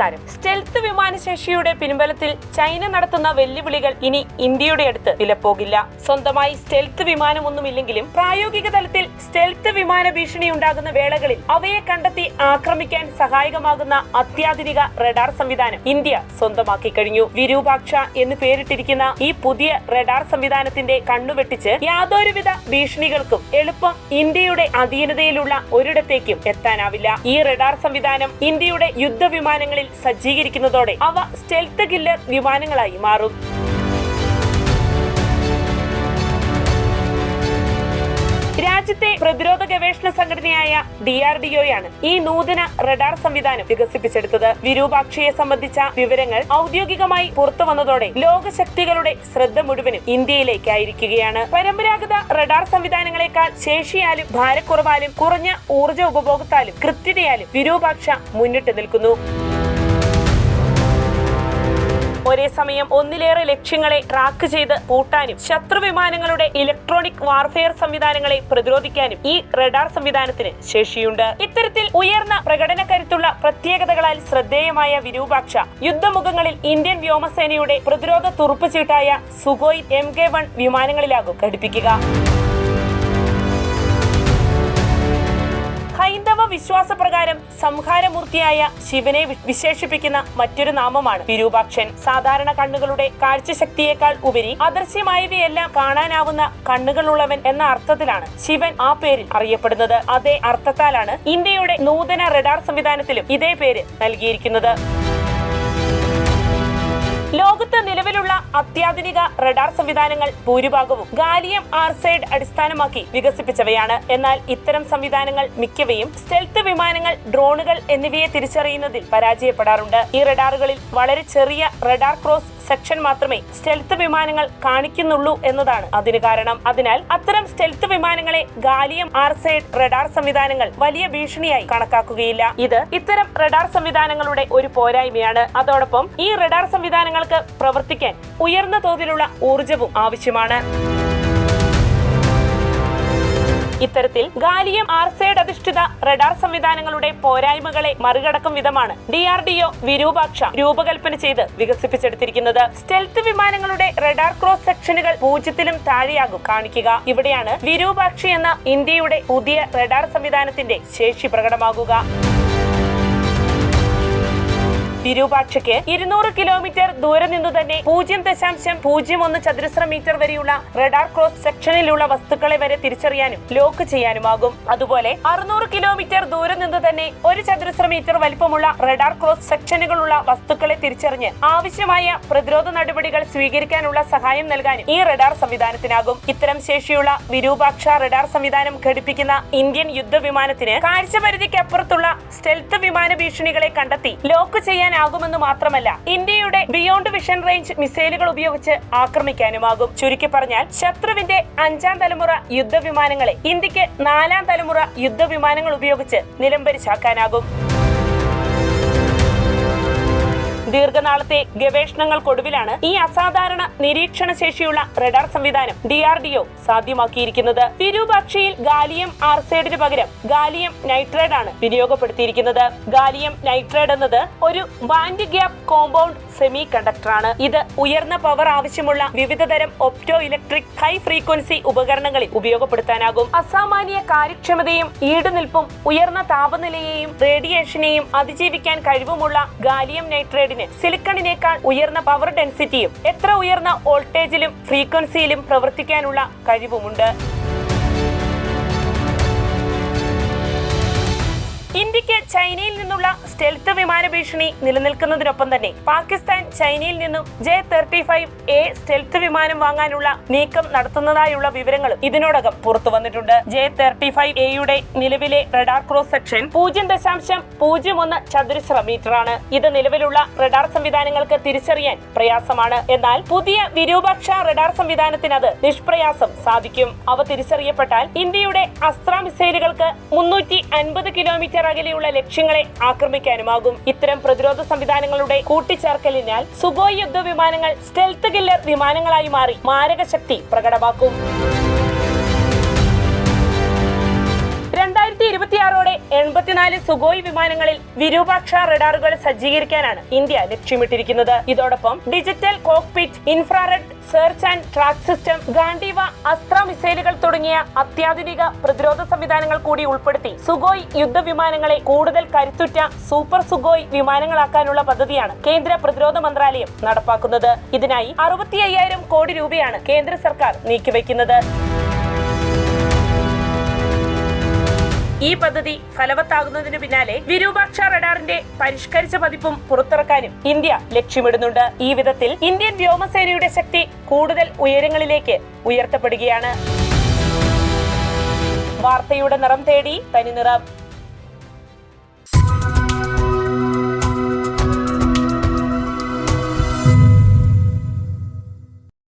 നമസ്കാരം. Stealth വിമാനശേഷിയുടെ പിൻബലത്തിൽ China നടത്തുന്ന വെല്ലുവിളികൾ ഇനി ഇന്ത്യയുടെ അടുത്ത് വിലപ്പോകില്ല സ്വന്തമായി സ്റ്റെൽത്ത് വിമാനമൊന്നുമില്ലെങ്കിലും പ്രായോഗിക തലത്തിൽ സ്റ്റെൽത്ത് വിമാന ഭീഷണി ഉണ്ടാകുന്ന വേളകളിൽ അവയെ കണ്ടെത്തി ആക്രമിക്കാൻ സഹായകമാകുന്ന അത്യാധുനിക റഡാർ സംവിധാനം ഇന്ത്യ സ്വന്തമാക്കി കഴിഞ്ഞു. വിരൂപാക്ഷ എന്ന് പേരിട്ടിരിക്കുന്ന ഈ പുതിയ റഡാർ സംവിധാനത്തിന്റെ കണ്ണുവെട്ടിച്ച് യാതൊരുവിധ ഭീഷണികൾക്കും എളുപ്പം ഇന്ത്യയുടെ അധീനതയിലുള്ള ഒരിടത്തേക്കും എത്താനാവില്ല. ഈ റഡാർ സംവിധാനം ഇന്ത്യയുടെ യുദ്ധവിമാനങ്ങളിൽ സജ്ജീകരിക്കുന്നതോടെ അവ സ്റ്റെൽത്ത് കില്ലർ വിമാനങ്ങളായി മാറും. രാജ്യത്തെ പ്രതിരോധ ഗവേഷണ സംഘടനയായ ഡി ആർ ഡി ഒയാണ് ഈ നൂതന റഡാർ സംവിധാനം വികസിപ്പിച്ചെടുത്തത്. വിരൂപാക്ഷിയെ സംബന്ധിച്ച വിവരങ്ങൾ ഔദ്യോഗികമായി പുറത്തു വന്നതോടെ ലോകശക്തികളുടെ ശ്രദ്ധ മുഴുവനും ഇന്ത്യയിലേക്കായിരിക്കുകയാണ്. പരമ്പരാഗത റഡാർ സംവിധാനങ്ങളെക്കാൾ ശേഷിയാലും ഭാരക്കുറവാലും കുറഞ്ഞ ഊർജ ഉപഭോഗത്താലും കൃത്യതയാലും വിരൂപാക്ഷ മുന്നിട്ട് നിൽക്കുന്നു. ഒരേ സമയം ഒന്നിലേറെ ലക്ഷ്യങ്ങളെ ട്രാക്ക് ചെയ്ത് പൂട്ടാനും ശത്രു വിമാനങ്ങളുടെ ഇലക്ട്രോണിക് വാർഫെയർ സംവിധാനങ്ങളെ പ്രതിരോധിക്കാനും ഈ റഡാർ സംവിധാനത്തിന് ശേഷിയുണ്ട്. ഇത്തരത്തിൽ ഉയർന്ന പ്രകടന കരുത്തുള്ള പ്രത്യേകതകളാൽ ശ്രദ്ധേയമായ വിരൂപാക്ഷ യുദ്ധമുഖങ്ങളിൽ ഇന്ത്യൻ വ്യോമസേനയുടെ പ്രതിരോധ തുറുപ്പ് ചീട്ടായ സുഗോയ് എം കെ വൺ വിമാനങ്ങളിലാകും ഘടിപ്പിക്കുക. വിശ്വാസപ്രകാരം സംഹാരമൂർത്തിയായ ശിവനെ വിശേഷിപ്പിക്കുന്ന മറ്റൊരു നാമമാണ് വിരൂപാക്ഷൻ. സാധാരണ കണ്ണുകളുടെ കാഴ്ചശക്തിയേക്കാൾ ഉപരി അദൃശ്യമായവയെല്ലാം കാണാനാവുന്ന കണ്ണുകളുള്ളവൻ എന്ന അർത്ഥത്തിലാണ് ശിവൻ ആ പേരിൽ അറിയപ്പെടുന്നത്. അതേ അർത്ഥത്താലാണ് ഇന്ത്യയുടെ നൂതന റഡാർ സംവിധാനത്തിലും ഇതേ പേര് നൽകിയിരിക്കുന്നത്. ലോകത്ത് നിലവിലുള്ള അത്യാധുനിക റഡാർ സംവിധാനങ്ങൾ ഭൂരിഭാഗവും ഗാലിയം ആർസൈഡ് അടിസ്ഥാനമാക്കി വികസിപ്പിച്ചവയാണ്. എന്നാൽ ഇത്തരം സംവിധാനങ്ങൾ മിക്കവയും സ്റ്റെൽത്ത് വിമാനങ്ങൾ ഡ്രോണുകൾ എന്നിവയെ തിരിച്ചറിയുന്നതിൽ പരാജയപ്പെടാറുണ്ട്. ഈ റഡാറുകളിൽ വളരെ ചെറിയ റഡാർ ക്രോസ് സെക്ഷൻ മാത്രമേ സ്റ്റെൽത്ത് വിമാനങ്ങൾ കാണിക്കുന്നുള്ളൂ എന്നതാണ് അതിന് കാരണം. അതിനാൽ അത്തരം സ്റ്റെൽത്ത് വിമാനങ്ങളെ ഗാലിയം ആർസൈഡ് റഡാർ സംവിധാനങ്ങൾ വലിയ ഭീഷണിയായി കണക്കാക്കുകയില്ല. ഇത് ഇത്തരം റഡാർ സംവിധാനങ്ങളുടെ ഒരു പോരായ്മയാണ്. അതോടൊപ്പം ഈ റഡാർ സംവിധാനങ്ങൾക്ക് പ്രവർത്തിക്കാൻ ഉയർന്ന തോതിലുള്ള ഊർജവും ആവശ്യമാണ്. ഇത്തരത്തിൽ ഗാലിയം ആർസൈഡ് അധിഷ്ഠിത റഡാർ സംവിധാനങ്ങളുടെ പോരായ്മകളെ മറികടക്കും വിധമാണ് D R D O Virupaksha രൂപകൽപ്പന ചെയ്ത് വികസിപ്പിച്ചെടുത്തിരിക്കുന്നത്. സ്റ്റെൽത്ത് വിമാനങ്ങളുടെ റഡാർ ക്രോസ് സെക്ഷനുകൾ പൂജ്യത്തിലും താഴെയാകും. കാണിക്കുക ഇവിടെയാണ് വിരൂപാക്ഷി എന്ന ഇന്ത്യയുടെ പുതിയ റഡാർ സംവിധാനത്തിന്റെ ശേഷി പ്രകടമാകുക. വിരൂപാക്ഷയ്ക്ക് ഇരുന്നൂറ് കിലോമീറ്റർ ദൂരം നിന്നു തന്നെ പൂജ്യം ദശാംശം പൂജ്യം ഒന്ന് ചതുരശ്ര മീറ്റർ വരെയുള്ള റഡാർ ക്രോസ് സെക്ഷനിലുള്ള വസ്തുക്കളെ വരെ തിരിച്ചറിയാനും ലോക്ക് ചെയ്യാനുമാകും. അതുപോലെ അറുന്നൂറ് കിലോമീറ്റർ ദൂരം നിന്ന് തന്നെ ഒരു ചതുരശ്ര മീറ്റർ വലിപ്പമുള്ള റഡാർ ക്രോസ് സെക്ഷനുകളുള്ള വസ്തുക്കളെ തിരിച്ചറിഞ്ഞ് ആവശ്യമായ പ്രതിരോധ നടപടികൾ സ്വീകരിക്കാനുള്ള സഹായം നൽകാനും ഈ റഡാർ സംവിധാനത്തിനാകും. ഇത്തരം ശേഷിയുള്ള വിരൂപാക്ഷ റഡാർ സംവിധാനം ഘടിപ്പിക്കുന്ന ഇന്ത്യൻ യുദ്ധവിമാനത്തിന് കാഴ്ചപരിധിക്കപ്പുറത്തുള്ള സ്റ്റെൽത്ത് വിമാന ഭീഷണികളെ കണ്ടെത്തി ലോക്ക് ചെയ്യാനാകുമെന്ന് മാത്രമല്ല ഇന്ത്യയുടെ ബിയോണ്ട് വിഷൻ റേഞ്ച് മിസൈലുകൾ ഉപയോഗിച്ച് ആക്രമിക്കാനുമാകും. ചുരുക്കി പറഞ്ഞാൽ ശത്രുവിന്റെ അഞ്ചാം തലമുറ യുദ്ധവിമാനങ്ങളെ ഇന്ത്യയ്ക്ക് നാലാം തലമുറ യുദ്ധവിമാനങ്ങൾ ഉപയോഗിച്ച് നിലംപരിച്ചാക്കാനാകും ദീർഘനാളത്തെ ഗവേഷണങ്ങൾക്കൊടുവിലാണ് ഈ അസാധാരണ നിരീക്ഷണ ശേഷിയുള്ള റഡാർ സംവിധാനം ഡി ആർ ഡി ഒ സാധ്യമാക്കിയിരിക്കുന്നത്. വിരൂപാക്ഷിയിൽ ഗാലിയം ആർസൈഡിന് പകരം ഗാലിയം നൈട്രൈഡ് ആണ് വിനിയോഗപ്പെടുത്തിയിരിക്കുന്നത്. ഗാലിയം നൈട്രൈഡ് എന്നത് ഒരു band gap compound semiconductor ആണ്. ഇത് ഉയർന്ന പവർ ആവശ്യമുള്ള വിവിധ തരം ഒപ്റ്റോ ഇലക്ട്രിക് ഹൈ ഫ്രീക്വൻസി ഉപകരണങ്ങളിൽ ഉപയോഗപ്പെടുത്താനാകും. അസാമാന്യ കാര്യക്ഷമതയും ഈടുനിൽപ്പും ഉയർന്ന താപനിലയെയും റേഡിയേഷനെയും അതിജീവിക്കാൻ കഴിവുമുള്ള ഗാലിയം നൈട്രേഡിന് സിലിക്കണിനേക്കാൾ ഉയർന്ന പവർ ഡെൻസിറ്റിയും എത്ര ഉയർന്ന വോൾട്ടേജിലും ഫ്രീക്വൻസിയിലും പ്രവർത്തിക്കാനുള്ള കഴിവുമുണ്ട്. നിന്നുള്ള സ്റ്റെൽത്ത് വിമാന ഭീഷണി നിലനിൽക്കുന്നതിനൊപ്പം തന്നെ പാകിസ്ഥാൻ ചൈനയിൽ നിന്നും J thirty five A stealth വിമാനം വാങ്ങാനുള്ള നീക്കം നടത്തുന്നതായുള്ള വിവരങ്ങളും ഇതിനോടകം പുറത്തു വന്നിട്ടുണ്ട്. ജെ തേർട്ടി ഫൈവ് എയുടെ നിലവിലെ റഡാർ ക്രോസ് സെക്ഷൻ പൂജ്യം ദശാംശം പൂജ്യം ഒന്ന് ചതുരശ്ര മീറ്റർ ആണ് ഇത് നിലവിലുള്ള റഡാർ സംവിധാനങ്ങൾക്ക് തിരിച്ചറിയാൻ പ്രയാസമാണ്. എന്നാൽ പുതിയ വിരൂപാക്ഷ റഡാർ സംവിധാനത്തിന് അത് നിഷ്പ്രയാസം സാധിക്കും. അവ തിരിച്ചറിയപ്പെട്ടാൽ ഇന്ത്യയുടെ അസ്ത്ര മിസൈലുകൾക്ക് മുന്നൂറ്റി അൻപത് കിലോമീറ്റർ അകലെയുള്ള ലക്ഷ്യങ്ങളെ ആക്രമിക്കാനുമാകും. ഇത്തരം പ്രതിരോധ സംവിധാനങ്ങളുടെ കൂട്ടിച്ചേർക്കലിനാൽ സുഗോയ് യുദ്ധവിമാനങ്ങൾ സ്റ്റെൽത്ത് കില്ലർ വിമാനങ്ങളായി മാറി. മാരകശക്തി പ്രകടമാക്കും. എൺപത്തിനാല് സുഗോയ് വിമാനങ്ങളിൽ വിരൂപാക്ഷ റഡാറുകൾ സജ്ജീകരിക്കാനാണ് ഇന്ത്യ ലക്ഷ്യമിട്ടിരിക്കുന്നത്. ഇതോടൊപ്പം digital cockpit infrared search and track system Gandiva Astra മിസൈലുകൾ തുടങ്ങിയ അത്യാധുനിക പ്രതിരോധ സംവിധാനങ്ങൾ കൂടി ഉൾപ്പെടുത്തി സുഗോയ് യുദ്ധവിമാനങ്ങളെ കൂടുതൽ കരുത്തുറ്റ സൂപ്പർ സുഗോയ് വിമാനങ്ങളാക്കാനുള്ള പദ്ധതിയാണ് കേന്ദ്ര പ്രതിരോധ മന്ത്രാലയം നടപ്പാക്കുന്നത്. ഇതിനായി അറുപത്തി കോടി രൂപയാണ് കേന്ദ്ര സർക്കാർ നീക്കിവെക്കുന്നത്. ഈ പദ്ധതി ഫലവത്താകുന്നതിന് പിന്നാലെ വിരൂപാക്ഷ റഡാറിന്റെ പരിഷ്കരിച്ച പതിപ്പും പുറത്തിറക്കാനും ഇന്ത്യ ലക്ഷ്യമിടുന്നുണ്ട്. ഈ വിധത്തിൽ ഇന്ത്യൻ വ്യോമസേനയുടെ ശക്തി കൂടുതൽ ഉയരങ്ങളിലേക്ക് ഉയർത്തപ്പെടുകയാണ്. വാർത്തയുടെ നിറം തേടി തനി നിറം.